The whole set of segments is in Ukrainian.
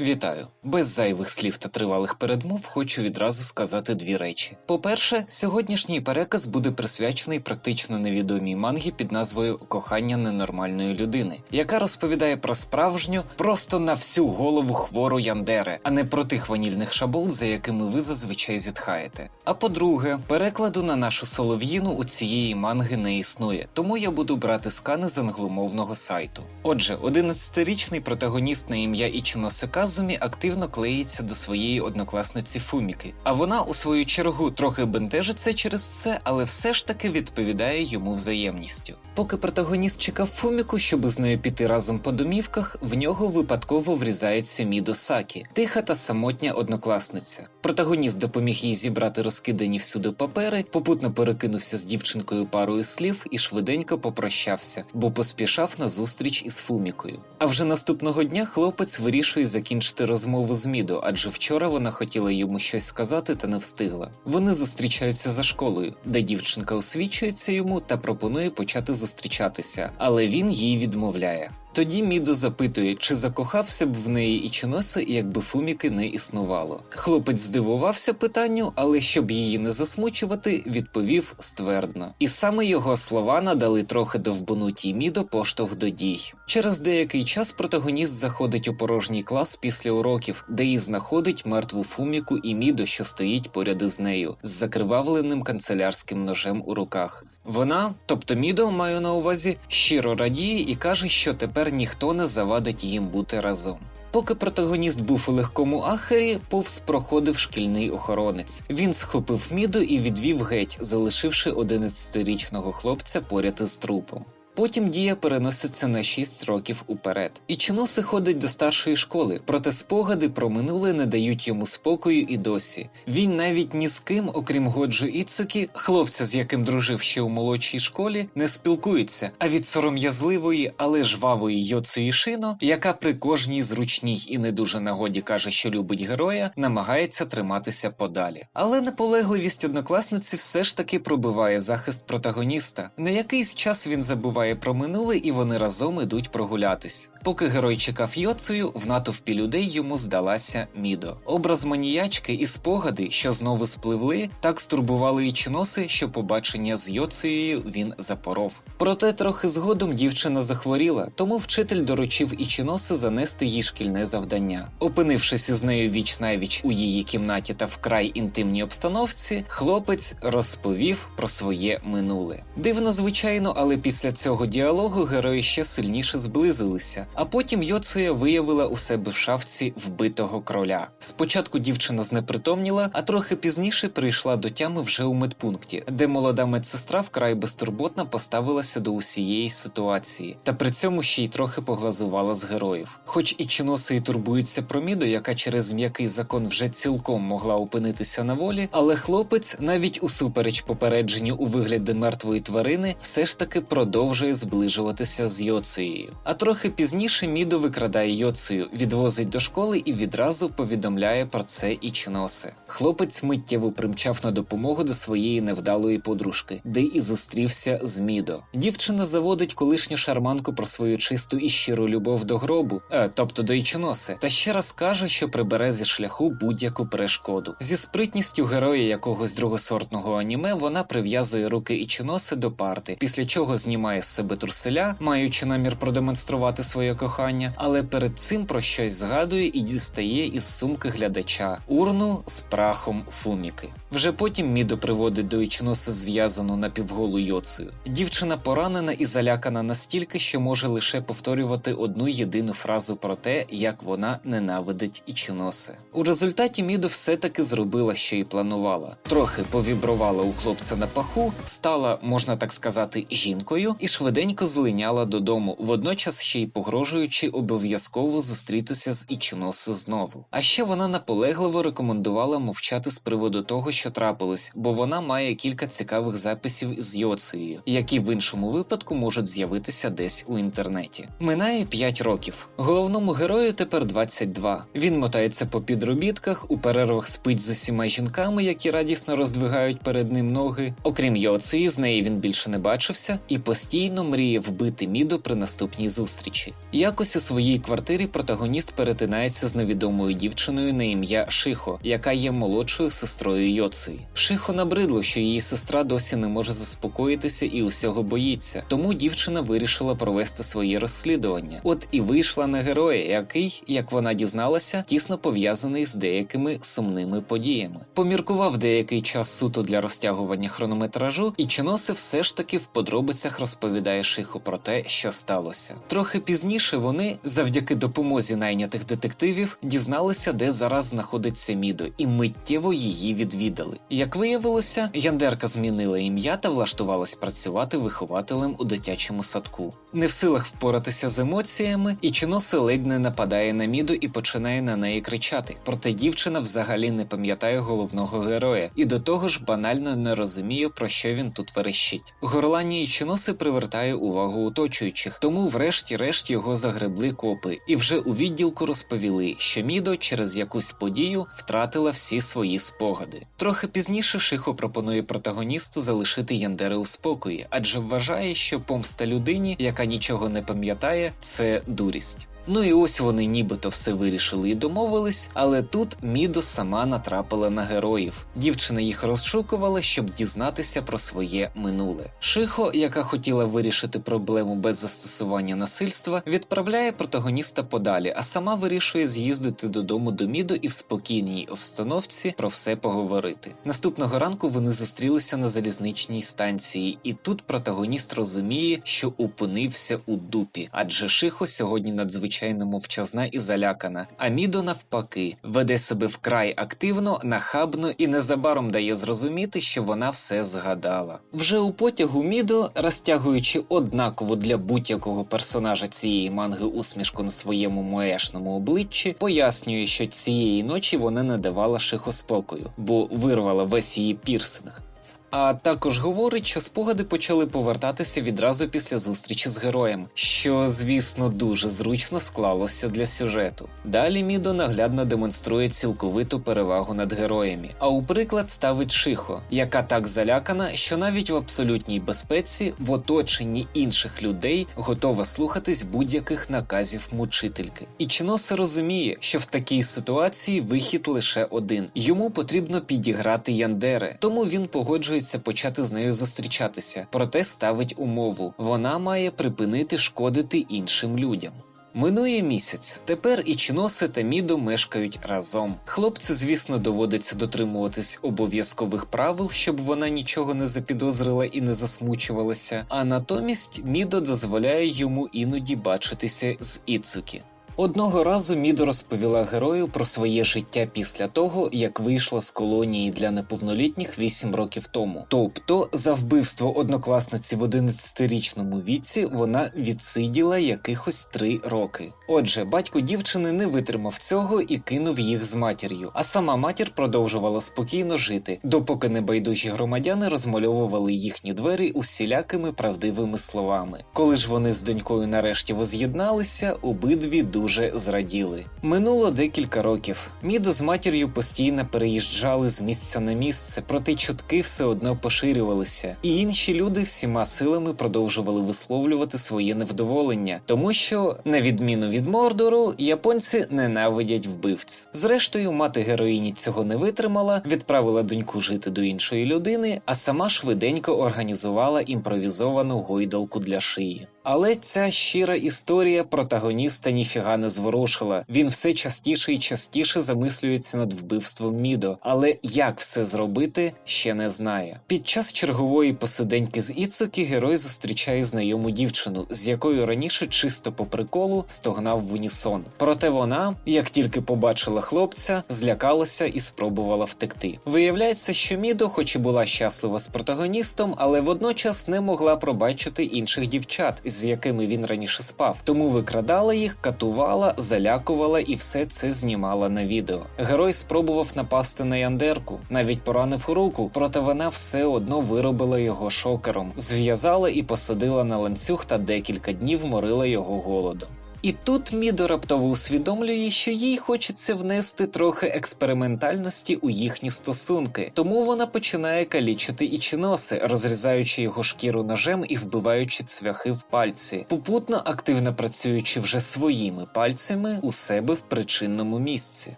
Вітаю! Без зайвих слів та тривалих передмов хочу відразу сказати дві речі. По-перше, сьогоднішній переказ буде присвячений практично невідомій мангі під назвою Кохання ненормальної людини, яка розповідає про справжню, просто на всю голову хвору Яндере, а не про тих ванільних шабол, за якими ви зазвичай зітхаєте. А по-друге, перекладу на нашу солов'їну у цієї манги не існує, тому я буду брати скани з англомовного сайту. Отже, 11-річний протагоніст на ім'я Ічіносе Казумі активно клеїться до своєї однокласниці Фуміки, а вона у свою чергу трохи бентежиться через це, але все ж таки відповідає йому взаємністю. Поки протагоніст чекав Фуміку, щоб з нею піти разом по домівках, в нього випадково врізається Мідо Сакі, тиха та самотня однокласниця. Протагоніст допоміг їй зібрати розкидані всюди папери, попутно перекинувся з дівчинкою парою слів і швиденько попрощався, бо поспішав на зустріч із Фумікою. А вже наступного дня хлопець вирішує закінчити розмову з Мідо, адже вчора вона хотіла йому щось сказати та не встигла. Вони зустрічаються за школою, де дівчинка освічується йому та пропонує почати зустрічатися, але він їй відмовляє. Тоді Мідо запитує, чи закохався б в неї і Чіносе, якби Фуміки не існувало. Хлопець здивувався питанню, але щоб її не засмучувати, відповів ствердно. І саме його слова надали трохи довбанутій Мідо поштовх до дій. Через деякий час протагоніст заходить у порожній клас після уроків, де і знаходить мертву Фуміку і Мідо, що стоїть поряд із нею, з закривавленим канцелярським ножем у руках. Вона, тобто Мідо, маю на увазі, щиро радіє і каже, що тепер ніхто не завадить їм бути разом. Поки протагоніст був у легкому ахері, повз проходив шкільний охоронець. Він схопив Міду і відвів геть, залишивши 11-річного хлопця поряд із трупом. Потім дія переноситься на 6 років уперед. І Чіноси ходить до старшої школи, проте спогади про минуле не дають йому спокою і досі. Він навіть ні з ким, окрім Годжо Іцукі, хлопця, з яким дружив ще у молодшій школі, не спілкується. А від сором'язливої, але жвавої Йоцу Ішино, яка при кожній зручній і не дуже нагоді каже, що любить героя, намагається триматися подалі. Але наполегливість однокласниці все ж таки пробиває захист протагоніста. На якийсь час він забуває про минуле, і вони разом ідуть прогулятись. Поки герой чекав Йоцею, в натовпі людей йому здалася Мідо. Образ маніячки і спогади, що знову спливли, так стурбували і чиноси, що побачення з Йоцею він запоров. Проте трохи згодом дівчина захворіла, тому вчитель доручив Ічіноси занести їй шкільне завдання. Опинившись із нею віч навіч у її кімнаті та вкрай інтимній обстановці, хлопець розповів про своє минуле. Дивно, звичайно, але після цього діалогу герої ще сильніше зблизилися. А потім Йоцуя виявила у себе в шафці вбитого кроля. Спочатку дівчина знепритомніла, а трохи пізніше прийшла до тями вже у медпункті, де молода медсестра вкрай безтурботно поставилася до усієї ситуації, та при цьому ще й трохи поглазувала з героїв. Хоч і чиноси і турбуються про Міду, яка через м'який закон вже цілком могла опинитися на волі, але хлопець, навіть усупереч попередженню у вигляді мертвої тварини, все ж таки продовжує зближуватися з Йоцеєю. А трохи пізніше Мідо викрадає Йоцею, відвозить до школи і відразу повідомляє про це і Чіносе. Хлопець миттєво примчав на допомогу до своєї невдалої подружки, де і зустрівся з Мідо. Дівчина заводить колишню шарманку про свою чисту і щиру любов до гробу, е, тобто до Ічіносе, та ще раз каже, що прибере зі шляху будь-яку перешкоду. Зі спритністю героя якогось другосортного аніме вона прив'язує руки Ічіносе до парти, після чого знімає з себе труселя, маючи намір продемонструвати своє кохання, але перед цим про щось згадує і дістає із сумки глядача урну з прахом фуміки. Вже потім Мідо приводить до Ічіноси зв'язану напівголу Йоцею. Дівчина поранена і залякана настільки, що може лише повторювати одну єдину фразу про те, як вона ненавидить Ічіносе. У результаті Мідо все-таки зробила, що й планувала. Трохи повібрувала у хлопця на паху, стала, можна так сказати, жінкою і швиденько злиняла додому, водночас ще й погрожуючи обов'язково зустрітися з Ічіносе знову. А ще вона наполегливо рекомендувала мовчати з приводу того, що трапилось, бо вона має кілька цікавих записів з Йоцею, які в іншому випадку можуть з'явитися десь у інтернеті. Минає 5 років. Головному герою тепер 22. Він мотається по підробітках, у перервах спить з усіма жінками, які радісно роздвигають перед ним ноги. Окрім Йоцеї, з неї він більше не бачився і постійно мріє вбити Мідо при наступній зустрічі. Якось у своїй квартирі протагоніст перетинається з невідомою дівчиною на ім'я Шихо, яка є молодшою сестрою Йоци. Шихо набридло, що її сестра досі не може заспокоїтися і усього боїться, тому дівчина вирішила провести своє розслідування. От і вийшла на героя, який, як вона дізналася, тісно пов'язаний з деякими сумними подіями. Поміркував деякий час суто для розтягування хронометражу, і Чоносе все ж таки в подробицях розповідає Шихо про те, що сталося. Трохи пізніше вони, завдяки допомозі найнятих детективів, дізналися, де зараз знаходиться Мідо, і миттєво її відвідали. Як виявилося, Яндерка змінила ім'я та влаштувалась працювати вихователем у дитячому садку. Не в силах впоратися з емоціями, і Чоносе ледь не нападає на Міду і починає на неї кричати. Проте дівчина взагалі не пам'ятає головного героя, і до того ж банально не розуміє, про що він тут верещить. Горлання Ічіноси привертає увагу оточуючих, тому врешті-решт його загребли копи, і вже у відділку розповіли, що Мідо через якусь подію втратила всі свої спогади. Трохи пізніше Шихо пропонує протагоністу залишити Яндери у спокої, адже вважає, що помста людині, яка нічого не пам'ятає, це дурість. Ну і ось вони нібито все вирішили і домовились, але тут Мідо сама натрапила на героїв. Дівчина їх розшукувала, щоб дізнатися про своє минуле. Шихо, яка хотіла вирішити проблему без застосування насильства, відправляє протагоніста подалі, а сама вирішує з'їздити додому до Мідо і в спокійній обстановці про все поговорити. Наступного ранку вони зустрілися на залізничній станції, і тут протагоніст розуміє, що опинився у дупі, адже Шихо сьогодні надзвичайно надзвичайно мовчазна і залякана, а Мідо навпаки веде себе вкрай активно, нахабно і незабаром дає зрозуміти, що вона все згадала. Вже у потягу Мідо, розтягуючи однаково для будь-якого персонажа цієї манги усмішку на своєму моешному обличчі, пояснює, що цієї ночі вона не давала шихо спокою, бо вирвала весь її пірсинг. А також говорить, що спогади почали повертатися відразу після зустрічі з героєм, що, звісно, дуже зручно склалося для сюжету. Далі Мідо наглядно демонструє цілковиту перевагу над героями, а у приклад ставить Шихо, яка так залякана, що навіть в абсолютній безпеці в оточенні інших людей готова слухатись будь-яких наказів мучительки. І Чіносе розуміє, що в такій ситуації вихід лише один: йому потрібно підіграти Яндере, тому він погоджує погоджується почати з нею зустрічатися, проте ставить умову: вона має припинити шкодити іншим людям. Минує місяць. Тепер і Чіноси та Мідо мешкають разом. Хлопцю, звісно, доводиться дотримуватись обов'язкових правил, щоб вона нічого не запідозрила і не засмучувалася. А натомість Мідо дозволяє йому іноді бачитися з Іцукі. Одного разу Мідо розповіла герою про своє життя після того, як вийшла з колонії для неповнолітніх 8 років тому. Тобто, за вбивство однокласниці в 11-річному віці вона відсиділа якихось 3 роки. Отже, батько дівчини не витримав цього і кинув їх з матір'ю, а сама матір продовжувала спокійно жити, допоки небайдужі громадяни розмальовували їхні двері усілякими правдивими словами. Коли ж вони з донькою нарешті воз'єдналися, обидві дуже дуже зраділи. Минуло декілька років. Мідо з матір'ю постійно переїжджали з місця на місце, проте чутки все одно поширювалися, і інші люди всіма силами продовжували висловлювати своє невдоволення, тому що, на відміну від Мордору, японці ненавидять вбивць. Зрештою, мати героїні цього не витримала, відправила доньку жити до іншої людини, а сама швиденько організувала імпровізовану гойдалку для шиї. Але ця щира історія протагоніста ніфіга не зворушила. Він все частіше і частіше замислюється над вбивством Мідо, але як все зробити, ще не знає. Під час чергової посиденьки з Іцукі герой зустрічає знайому дівчину, з якою раніше чисто по приколу стогнав в унісон. Проте вона, як тільки побачила хлопця, злякалася і спробувала втекти. Виявляється, що Мідо, хоч і була щаслива з протагоністом, але водночас не могла пробачити інших дівчат з якими він раніше спав, тому викрадала їх, катувала, залякувала і все це знімала на відео. Герой спробував напасти на Яндерку, навіть поранив руку, проте вона все одно виробила його шокером, зв'язала і посадила на ланцюг та декілька днів морила його голодом. І тут Мідо раптово усвідомлює, що їй хочеться внести трохи експериментальності у їхні стосунки, тому вона починає калічити ічіноси, розрізаючи його шкіру ножем і вбиваючи цвяхи в пальці, попутно активно працюючи вже своїми пальцями у себе в причинному місці.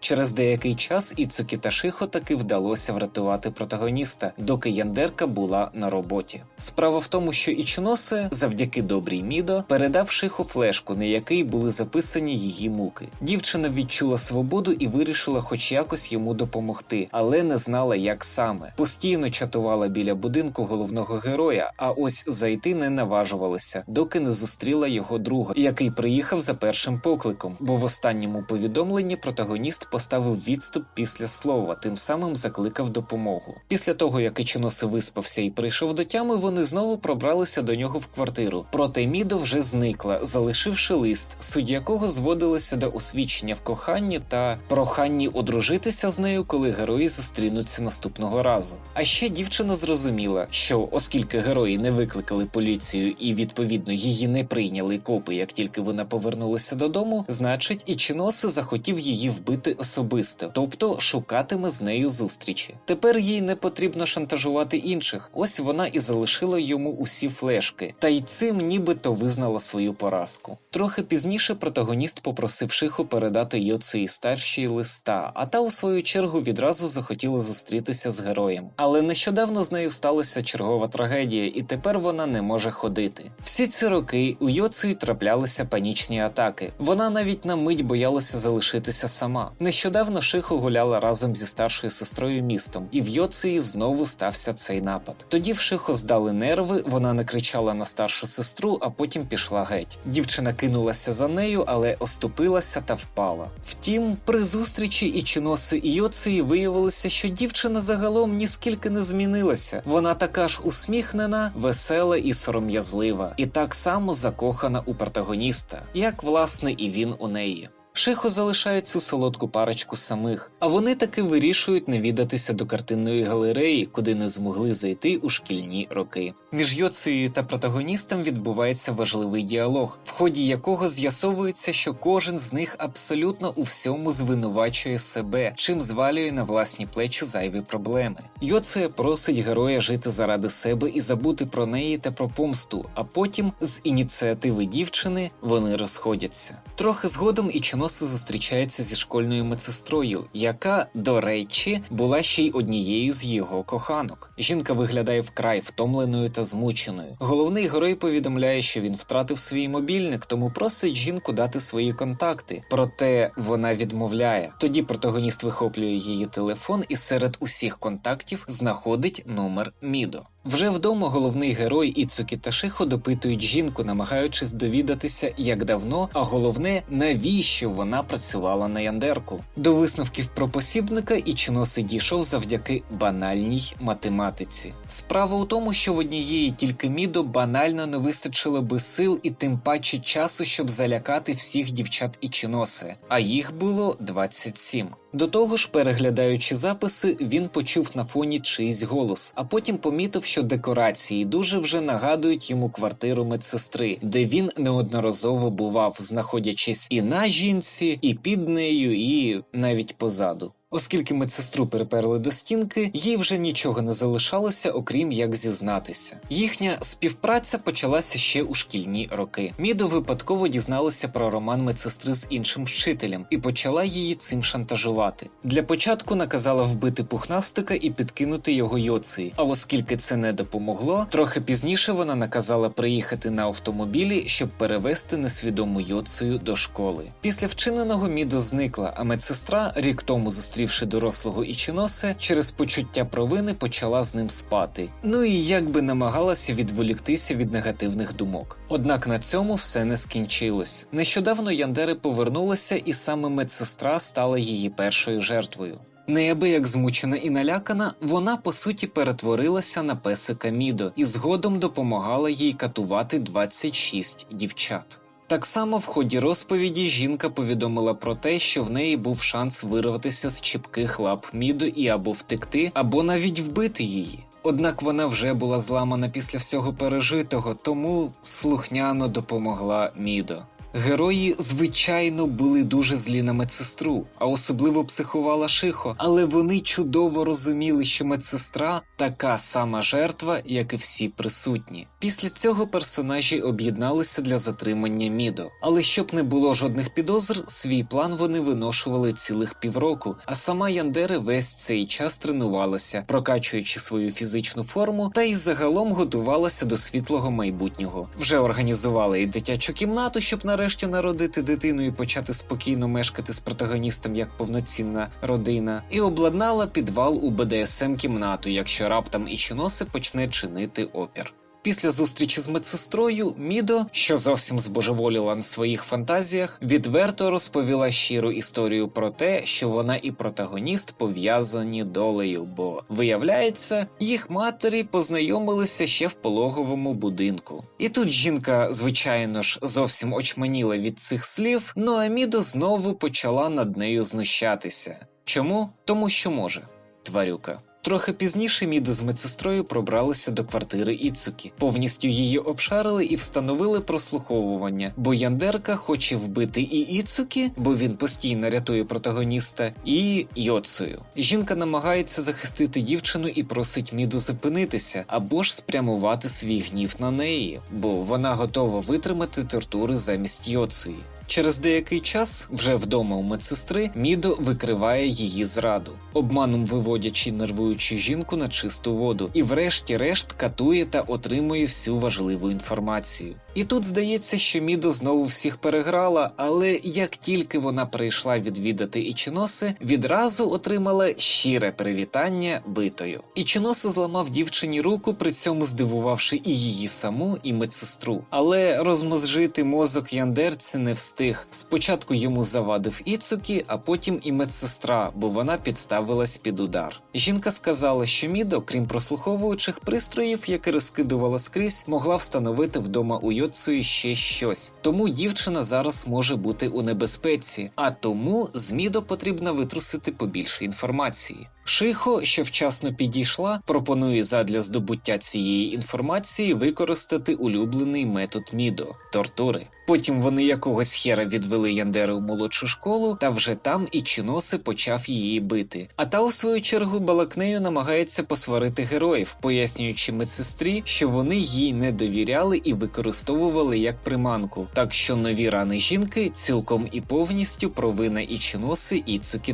Через деякий час Іцукі та Шихо таки вдалося врятувати протагоніста, доки Яндерка була на роботі. Справа в тому, що Ічіносе, завдяки добрій Мідо, передав Шихо флешку, на якій були записані її муки. Дівчина відчула свободу і вирішила хоч якось йому допомогти, але не знала, як саме. Постійно чатувала біля будинку головного героя, а ось зайти не наважувалася, доки не зустріла його друга, який приїхав за першим покликом, бо в останньому повідомленні протагоніст поставив відступ після слова, тим самим закликав допомогу. Після того, як Ічіносе виспався і прийшов до тями, вони знову пробралися до нього в квартиру. Проте Мідо вже зникла, залишивши лист, суть якого зводилася до освічення в коханні та проханні одружитися з нею, коли герої зустрінуться наступного разу. А ще дівчина зрозуміла, що оскільки герої не викликали поліцію і відповідно її не прийняли копи, як тільки вона повернулася додому, значить Ічіносе захотів її вбити особисто, тобто шукатиме з нею зустрічі. Тепер їй не потрібно шантажувати інших. Ось вона і залишила йому усі флешки, та й цим нібито визнала свою поразку. Трохи пізніше протагоніст попросив Шиху передати Йоцуї старшій листа, а та у свою чергу відразу захотіла зустрітися з героєм. Але нещодавно з нею сталася чергова трагедія, і тепер вона не може ходити. Всі ці роки у Йоцуї траплялися панічні атаки. Вона навіть на мить боялася залишитися сама. Нещодавно Шихо гуляла разом зі старшою сестрою містом, і в Йоцуї знову стався цей напад. Тоді в Шихо здали нерви, вона не кричала на старшу сестру, а потім пішла геть. Дівчина кинулася за нею, але оступилася та впала. Втім, при зустрічі Ічіноси чиноси Йоцуї виявилося, що дівчина загалом ніскільки не змінилася. Вона така ж усміхнена, весела і сором'язлива, і так само закохана у протагоніста, як власне і він у неї. Шихо залишає цю солодку парочку самих, а вони таки вирішують навідатися до картинної галереї, куди не змогли зайти у шкільні роки. Між Йоцею та протагоністом відбувається важливий діалог, в ході якого з'ясовується, що кожен з них абсолютно у всьому звинувачує себе, чим звалює на власні плечі зайві проблеми. Йоцея просить героя жити заради себе і забути про неї та про помсту, а потім з ініціативи дівчини вони розходяться. Трохи згодом і Чоноси зустрічається зі школьною медсестрою, яка, до речі, була ще й однією з його коханок. Жінка виглядає вкрай втомленою та змученою. Головний герой повідомляє, що він втратив свій мобільник, тому просить жінку дати свої контакти. Проте вона відмовляє. Тоді протагоніст вихоплює її телефон і серед усіх контактів знаходить номер Мідо. Вже вдома головний герой Іцукі та Шихо допитують жінку, намагаючись довідатися, як давно, а головне, навіщо вона працювала на Яндерку. До висновків про посібника Ічіноси дійшов завдяки банальній математиці. Справа у тому, що в однієї тільки мідо банально не вистачило би сил і тим паче часу, щоб залякати всіх дівчат Ічіноси, а їх було 27. До того ж, переглядаючи записи, він почув на фоні чийсь голос, а потім помітив, що декорації дуже вже нагадують йому квартиру медсестри, де він неодноразово бував, знаходячись і на жінці, і під нею, і навіть позаду. Оскільки медсестру переперли до стінки, їй вже нічого не залишалося, окрім як зізнатися. Їхня співпраця почалася ще у шкільні роки. Мідо випадково дізналася про роман медсестри з іншим вчителем і почала її цим шантажувати. Для початку наказала вбити пухнастика і підкинути його йоцеї. А оскільки це не допомогло, трохи пізніше вона наказала приїхати на автомобілі, щоб перевезти несвідому йоцею до школи. Після вчиненого Мідо зникла, а медсестра рік тому зустрівши дорослого Ічіносе, через почуття провини почала з ним спати. Ну і якби намагалася відволіктися від негативних думок. Однак на цьому все не скінчилось. Нещодавно Яндери повернулася, і саме медсестра стала її першою жертвою. Неабияк змучена і налякана, вона по суті перетворилася на песика Мідо і згодом допомагала їй катувати 26 дівчат. Так само в ході розповіді жінка повідомила про те, що в неї був шанс вирватися з чіпких лап міду і або втекти, або навіть вбити її. Однак вона вже була зламана після всього пережитого, тому слухняно допомогла Мідо. Герої, звичайно, були дуже злі на медсестру, а особливо психувала Шихо, але вони чудово розуміли, що медсестра така сама жертва, як і всі присутні. Після цього персонажі об'єдналися для затримання Мідо. Але щоб не було жодних підозр, свій план вони виношували цілих півроку, а сама Яндере весь цей час тренувалася, прокачуючи свою фізичну форму, та й загалом готувалася до світлого майбутнього. Вже організувала і дитячу кімнату, щоб нарешті народити дитину і почати спокійно мешкати з протагоністом як повноцінна родина, і обладнала підвал у БДСМ кімнату, якщо раптом Ічіносе почне чинити опір. Після зустрічі з медсестрою Мідо, що зовсім збожеволіла на своїх фантазіях, відверто розповіла щиру історію про те, що вона і протагоніст пов'язані долею, бо виявляється, їх матері познайомилися ще в пологовому будинку. І тут жінка, звичайно ж, зовсім очманіла від цих слів, ну а Мідо знову почала над нею знущатися. Чому? Тому що може, тварюка. Трохи пізніше Мідо з медсестрою пробралися до квартири Іцукі, повністю її обшарили і встановили прослуховування, бо Яндерка хоче вбити і Іцукі, бо він постійно рятує протагоніста, і Йоцею. Жінка намагається захистити дівчину і просить Міду зупинитися або ж спрямувати свій гнів на неї, бо вона готова витримати тортури замість Йоцеї. Через деякий час, вже вдома у медсестри, Мідо викриває її зраду, обманом виводячи нервуючи жінку на чисту воду, і врешті-решт катує та отримує всю важливу інформацію. І тут здається, що Мідо знову всіх переграла, але як тільки вона прийшла відвідати Ічіноси, відразу отримала щире привітання битою. Ічіноси зламав дівчині руку, при цьому здивувавши і її саму, і медсестру. Але розмозжити мозок Яндерці не встиг. Спочатку йому завадив Іцукі, а потім і медсестра, бо вона підставилась під удар. Жінка сказала, що Мідо, крім прослуховуючих пристроїв, які розкидувала скрізь, могла встановити вдома у Йоцуї ще щось. Тому дівчина зараз може бути у небезпеці, а тому з Мідо потрібно витрусити побільше інформації. Шихо, що вчасно підійшла, пропонує задля здобуття цієї інформації використати улюблений метод Мідо тортури. Потім вони якогось хера відвели Яндери у молодшу школу, та вже там і Чіноси почав її бити. А та, у свою чергу, балакнею намагається посварити героїв, пояснюючи медсестрі, що вони їй не довіряли і використовували як приманку. Так що нові рани жінки цілком і повністю провина і Чіноси,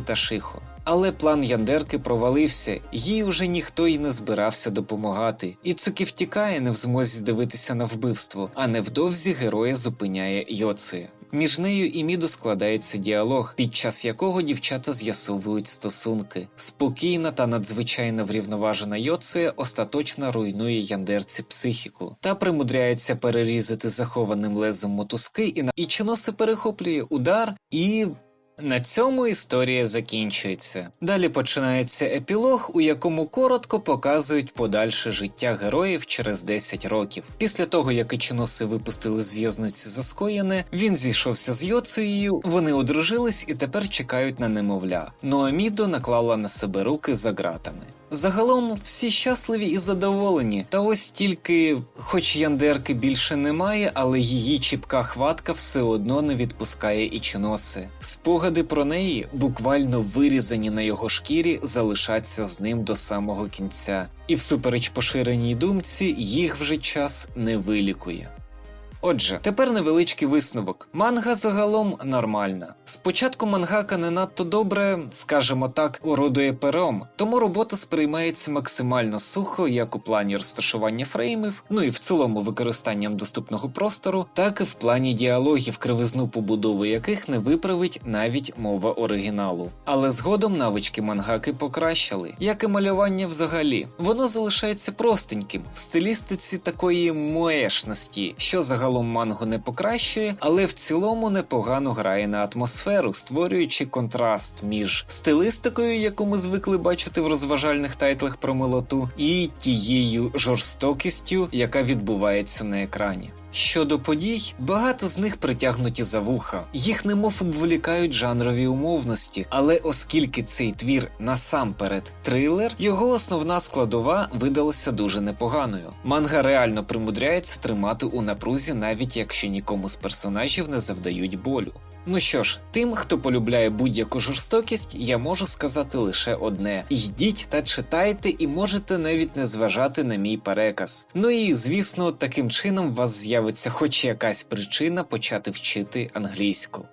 та Шихо. Але план Яндерки провалився, їй уже ніхто й не збирався допомагати. Іцукі втікає, не в змозі здивитися на вбивство, а невдовзі героя зупиняє Йоци. Між нею і Міду складається діалог, під час якого дівчата з'ясовують стосунки. Спокійна та надзвичайно врівноважена Йоцея остаточно руйнує Яндерці психіку та примудряється перерізати захованим лезом мотузки і на Ічиноси перехоплює удар і. На цьому історія закінчується. Далі починається епілог, у якому коротко показують подальше життя героїв через 10 років. Після того, як Ічіноси випустили з в'язниці за скоєне, він зійшовся з Йоцею, вони одружились і тепер чекають на немовля. Ну а Мідо наклала на себе руки за ґратами. Загалом всі щасливі і задоволені, та ось тільки, хоч Яндерки більше немає, але її чіпка хватка все одно не відпускає Ічіноси. Спогади про неї, буквально вирізані на його шкірі, залишаться з ним до самого кінця, і всупереч поширеній думці їх вже час не вилікує. Отже, тепер невеличкий висновок. Манга загалом нормальна. Спочатку мангака не надто добре, скажімо так, орудує пером, тому робота сприймається максимально сухо, як у плані розташування фреймів, ну і в цілому використанням доступного простору, так і в плані діалогів, кривизну побудови яких не виправить навіть мова оригіналу. Але згодом навички мангаки покращали, як і малювання взагалі. Воно залишається простеньким в стилістиці такої моешності, що загалом мангу не покращує, але в цілому непогано грає на атмосферу атмосферу, створюючи контраст між стилистикою, яку ми звикли бачити в розважальних тайтлах про милоту, і тією жорстокістю, яка відбувається на екрані. Щодо подій, багато з них притягнуті за вуха, їх немов обволікають жанрові умовності, але оскільки цей твір насамперед трилер, його основна складова видалася дуже непоганою. Манга реально примудряється тримати у напрузі, навіть якщо нікому з персонажів не завдають болю. Ну що ж, тим, хто полюбляє будь-яку жорстокість, я можу сказати лише одне: йдіть та читайте, і можете навіть не зважати на мій переказ. Ну і звісно, таким чином у вас з'явиться хоч якась причина почати вчити англійську.